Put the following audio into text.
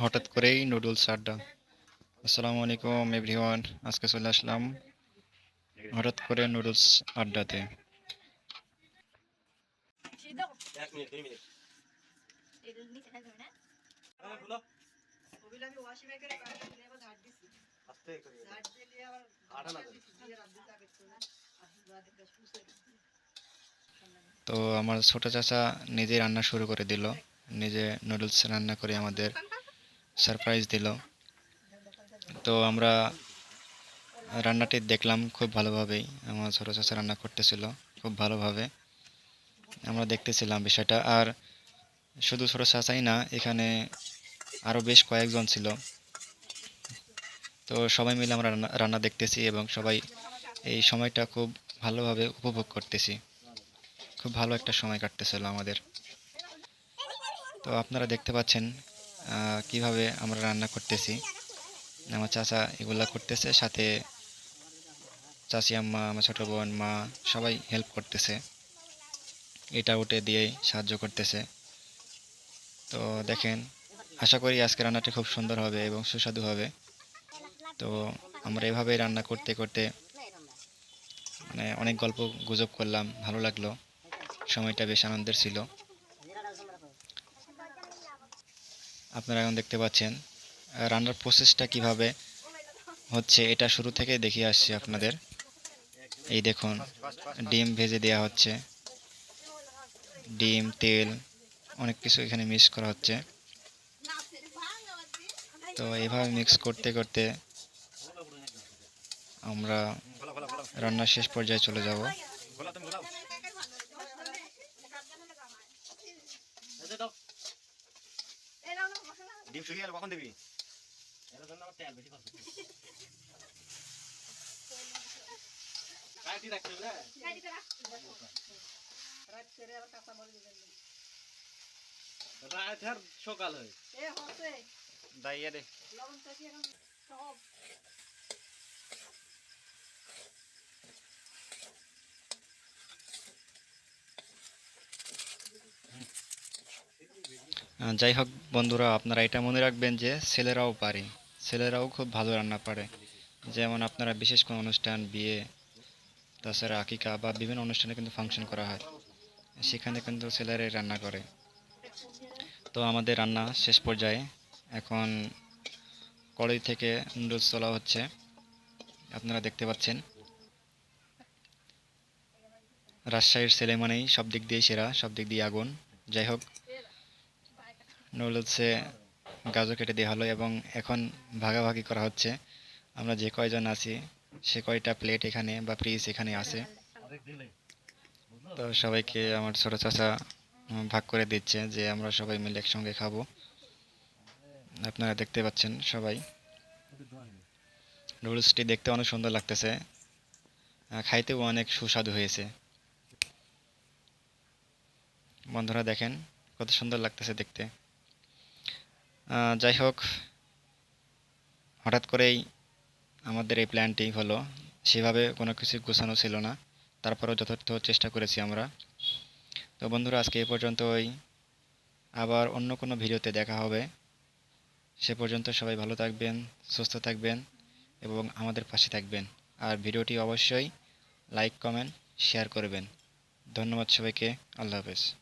হঠাৎ করেই নুডলস আড্ডা আসসালামু আলাইকুম এভরিওয়ান আজকে চলে আসলাম হঠাৎ করে নুডলস আড্ডাতে। তো আমার ছোট চাচা নিজে রান্না শুরু করে দিল। নিজে নুডলস রান্না করে আমাদের সারপ্রাইজ দিল। তো আমরা রান্নাটি দেখলাম খুব ভালোভাবেই। আমার ছোট চাচা রান্না করতেছিল খুব ভালোভাবে। আমরা দেখতেছিলাম বিষয়টা। আর শুধু ছোট চাচাই না, এখানে আরও বেশ কয়েকজন ছিল। তো সবাই মিলে আমরা রান্না দেখতেছি এবং সবাই এই সময়টা খুব ভালোভাবে উপভোগ করতেছি। খুব ভালো একটা সময় কাটতেছিল আমাদের। তো আপনারা দেখতে পাচ্ছেন কীভাবে আমরা রান্না করতেছি। আমার চাচা এগুলা করতেছে, সাথে চাচি আম্মা, আমার ছোটো বোন, মা সবাই হেল্প করতেছে। এটা ওটে দিয়ে সাহায্য করতেছে। তো দেখেন, আশা করি আজকে রান্নাটি খুব সুন্দর হবে এবং সুস্বাদু হবে। তো আমরা এভাবেই রান্না করতে করতে মানে অনেক গল্প গুজব করলাম, ভালো লাগল। সময়টা বেশ আনন্দের ছিল। আপনারা এখন দেখতে পাচ্ছেন, রান্নার প্রসেসটা কীভাবে হচ্ছে এটা শুরু থেকে দেখিয়ে আসছি আপনাদের। এই দেখুন, ডিম ভেজে দেওয়া হচ্ছে। ডিম তেল অনেক কিছু এখানে মিক্স করা হচ্ছে। তো এইভাবে মিক্স করতে করতে আমরা রান্নার শেষ পর্যায়ে চলে যাব। ডিম শুকিয়ে গেল কখন দিবি? এর জন্য আমার তেল বেশি খরচ কাটি রাখতে না? রাত করে আবার কাঁচা মরিচ দিবেন। রাত আর সকাল হয়। এ হচ্ছে, দাইয়া দে লবণ চাকি এখন সব। যাই হোক বন্ধুরা আপনারা এটা মনে রাখবেন যে ছেলেরাও পারে। ছেলেরাও খুব ভালো রান্না পারে। যেমন আপনারা বিশেষ কোনো অনুষ্ঠান বিয়ে তাছাড়া আকিকা বা বিভিন্ন অনুষ্ঠানে কিন্তু ফাংশন করা হয়। সেখানে কিন্তু ছেলেরাই রান্না করে। তো আমাদের রান্না শেষ পর্যায়ে এখন কড়াই থেকে নুডলস তোলা হচ্ছে। আপনারা দেখতে পাচ্ছেন। রাজশাহীর ছেলে মানেই সব দিক দিয়ে সেরা, সব দিক দিয়ে আগুন। যাই হোক নুডলসে গাজর কেটে দেওয়া হলো এবং এখন ভাগাভাগি করা হচ্ছে। আমরা যে কয়জন আছি, সে কয়টা প্লেট এখানে বা পিস এখানে আছে? তো সবাইকে আমার ছোটো চাচা ভাগ করে দিচ্ছে যে আমরা সবাই মিলে একসঙ্গে খাব। আপনারা দেখতে পাচ্ছেন সবাই। নুডলসটি দেখতে অনেক সুন্দর লাগতেছে। খাইতেও অনেক সুস্বাদু হয়েছে। বন্ধুরা দেখেন কত সুন্দর লাগতেছে দেখতে। যাই হোক, হঠাৎ করেই আমাদের এই প্ল্যানটি হলো। সেভাবে কোনো কিছু গোছানো ছিল না। তারপরেও যথার্থ চেষ্টা করেছি আমরা। তো বন্ধুরা, আজকে এই পর্যন্তই। আবার অন্য কোনো ভিডিওতে দেখা হবে। সে পর্যন্ত সবাই ভালো থাকবেন, সুস্থ থাকবেন এবং আমাদের পাশে থাকবেন। আর ভিডিওটি অবশ্যই লাইক, কমেন্ট, শেয়ার করবেন। ধন্যবাদ সবাইকে। আল্লাহ হাফেজ।